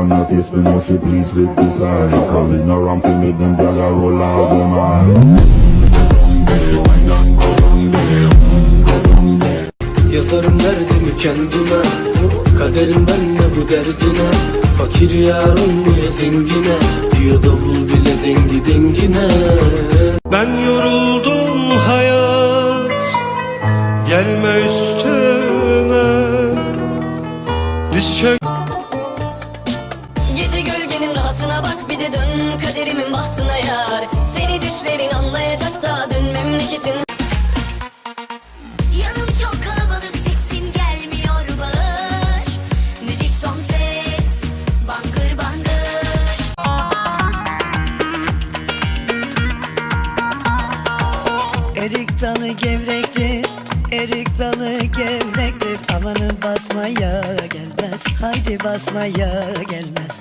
on her face, me know she pleased with this eye. Coming around to make them a roll out them eyes. Yazarım derdimi kendime Kaderim benle bu derdine Fakir yar olmuyor zengine Diyor davul bile dengi dengine Ben yoruldum hayat Gelme üstüme Diz çök kaderimin bahtına yar. Seni düşlerin anlayacak da dön memleketin. Yanım çok kalabalık sesim gelmiyor bağır. Müzik son ses bangır bangır. Erik dalı gevrektir, erik dalı gevrektir. Amanın basmaya gelmez, haydi basmaya gelmez